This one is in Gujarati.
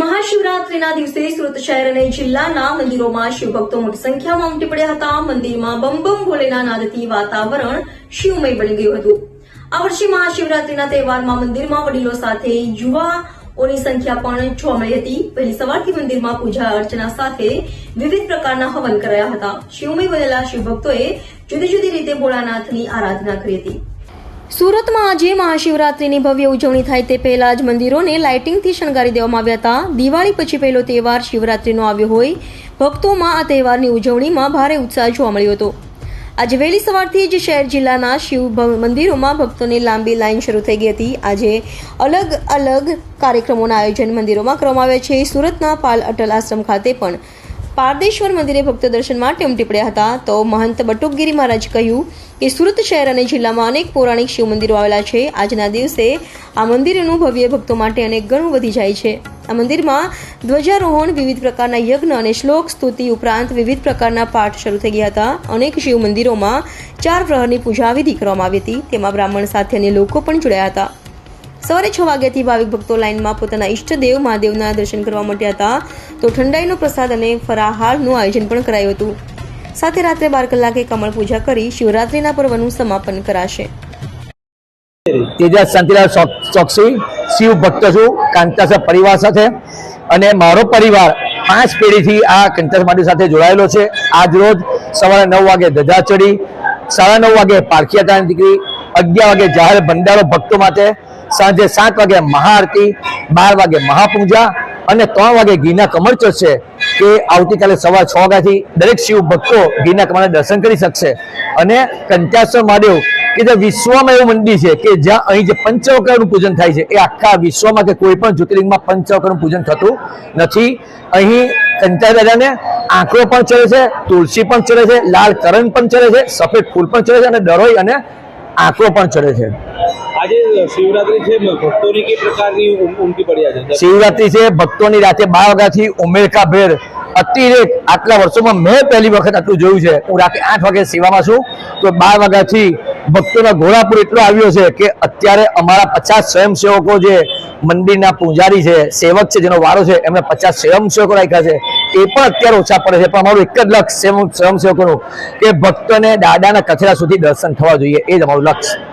મહાશિવરાત્રીના દિવસે સુરત શહેર અને જિલ્લાના મંદિરોમાં શિવભક્તો મોટી સંખ્યામાં ઉમટી પડ્યા હતા. મંદિરમાં બમ બમ ભોલેના નાદથી વાતાવરણ શિવમય બની ગયું હતું. આ વર્ષે મહાશિવરાત્રીના તહેવારમાં મંદિરમાં વડીલો સાથે યુવાઓની સંખ્યા પણ જોવા હતી. પહેલી સવારથી મંદિરમાં પૂજા અર્ચના સાથે વિવિધ પ્રકારના હવન કરાયા હતા. શિવમય બનેલા શિવભક્તોએ જુદી જુદી રીતે ભોળાનાથની આરાધના કરી હતી. સુરતમાં આજે મહાશિવરાત્રીની ભવ્ય ઉજવણી થાય તે પહેલા જ મંદિરોને લાઇટિંગથી શણગારી દેવામાં આવ્યા હતા. દિવાળી પછી પહેલો તહેવાર શિવરાત્રીનો આવ્યો હોય. ભક્તોમાં આ તહેવારની ઉજવણીમાં ભારે ઉત્સાહ જોવા મળ્યો હતો. આજે વહેલી સવારથી જ શહેર જિલ્લાના શિવ મંદિરોમાં ભક્તોની લાંબી લાઇન શરૂ થઈ ગઈ હતી. આજે અલગ અલગ કાર્યક્રમોના આયોજન મંદિરોમાં કરવામાં આવ્યા છે. સુરતના પાલ અટલ આશ્રમ ખાતે પણ પારદેશ્વર મંદિરે ભક્તો દર્શન માટે ઉમટી હતા. તો મહંત બટુકગીરી મહારાજ કહ્યું કે સુરત શહેર અને જિલ્લામાં અનેક પૌરાણિક શિવ મંદિરો આવેલા છે. આજના દિવસે આ મંદિરનું ભવ્ય ભક્તો માટે અનેક ગણું વધી જાય છે. આ મંદિરમાં ધ્વજારોહણ, વિવિધ પ્રકારના યજ્ઞ અને શ્લોક સ્તુતિ ઉપરાંત વિવિધ પ્રકારના પાઠ શરૂ થઈ ગયા હતા. અનેક શિવ મંદિરોમાં ચાર પ્રહરની પૂજા વિધિ કરવામાં આવી હતી. તેમાં બ્રાહ્મણ સાથે અન્ય લોકો પણ જોડાયા હતા. સવારે છ વાગ્યાથી ભાવિક ભક્તો લાઇનમાં પોતાના ઈષ્ટદેવ મહાદેવના દર્શન કરવા માટે હતા. તો ઠંડાઈનો પ્રસાદ અને ફરાહારનું આયોજન પણ કરાયું હતું. સાથે રાત્રે બાર કલાકે કમળ પૂજા કરી શિવરાત્રીના પર્વનું સમાપન કરાશે. તેજસ શાંતિલાલ ચોક- ચોકસી, શિવ ભક્ત છું કાંતાસા પરિવાર સાથે. અને મારો પરિવાર પાંચ પેઢીથી આ કંતાસ માટી સાથે જોડાયેલો છે. આજ રોજ સવારે નવ વાગે ધજા ચડી સાડા નવ વાગે પારખી હતા દીકરી, અગિયાર વાગે જાહેર ભંડારો ભક્તો માટે સાંજે સાત વાગે મહાઆરતી, બાર વાગે મહાપૂજા અને ત્રણ વાગે ઘીના કમળ ચડશે કે આવતીકાલે સવાર છ વાગ્યાથી દરેક શિવ ભક્તો ઘીના કમળના દર્શન કરી શકશે. અને કંત્યાશ્વર મહાદેવ, કે જે વિશ્વમાં એવું મંદિર છે કે જ્યાં અહીં જે પંચવકરનું પૂજન થાય છે, એ આખા વિશ્વમાં કે કોઈ પણ જ્યોતિર્લિંગમાં પંચવકરનું પૂજન થતું નથી. અહીં કંચાઈ દાદાને આંકડો પણ ચડે છે, તુલસી પણ ચડે છે, લાલ કરણ પણ ચડે છે, સફેદ ફૂલ પણ ચડે છે અને દરોઈ અને આંકડો પણ ચડે છે. આજે શિવરાત્રી છે ભક્તોની કઈ પ્રકારની ઉમટી પડ્યા છે શિવરાત્રી છે, ભક્તોની રાતે બાર વાગ્યાથી ઉમેરકા ભેર. અતિરેક આટલા વર્ષોમાં મેં પહેલી વખત આટલું જોયું છે. હું રાતે આઠ વાગે સેવામાં છું. તો બાર વાગ્યાથી ભક્તોનો ઘોડાપુર એટલો આવ્યો છે કે અત્યારે અમારા પચાસ સ્વયંસેવકો જે મંદિરના પૂજારી છે, સેવક છે, જેનો વારો છે, એમને પચાસ સ્વયંસેવકો રાખ્યા છે. એ પણ અત્યારે ઓછા પડે છે. પણ અમારું એક જ લક્ષ્ય સ્વયં- સ્વયંસેવકોનું કે ભક્તોને દાદાના કચરા સુધી દર્શન થવા જોઈએ. એ જ અમારું લક્ષ્ય.